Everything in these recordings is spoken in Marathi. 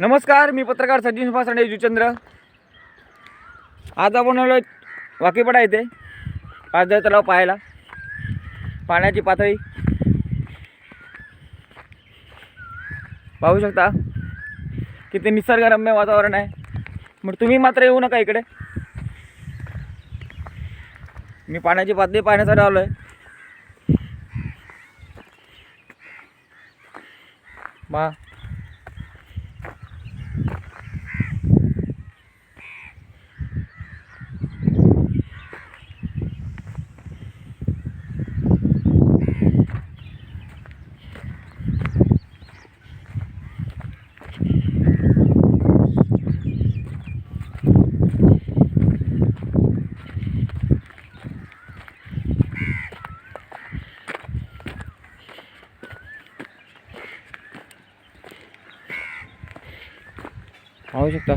नमस्कार मी पत्रकार सचिन सुभाष जुचंद्र. आज आपण आलो वाकीपडा येते पाचदळ तलाव पाहायला. पाण्याची पातळी पाहू शकता. किती निसर्गरम्य वातावरण आहे. मग तुम्ही मात्र येऊ नका इकडे. मी पाण्याची पातळी पाहण्यासाठी आलो आहे बा पाहू शकता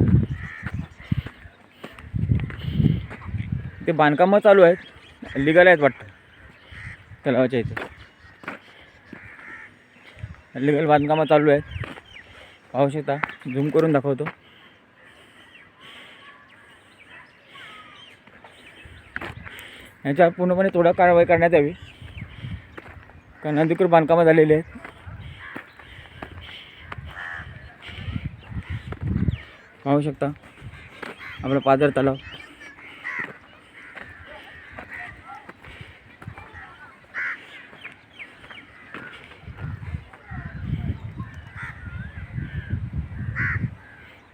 ते बांधकामं चालू आहेत. लिगल आहेत वाटतं. तलावाच्या इथे. लिगल बांधकामं चालू आहेत. पाहू शकता झूम करून दाखवतो. याच्यावर पूर्णपणे थोडा कारवाई करण्यात यावी. कारण अधिकृत बांधकामं झालेली आहेत. पाहू शकता. आपला पादर तलाव.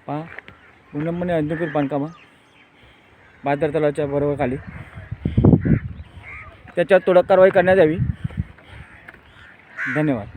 पहा पूर्णपणे अधिकृत बांधकामा पादर तलावाच्या बरोबर खाली त्याच्यात थोडं कारवाई करण्यात यावी. धन्यवाद.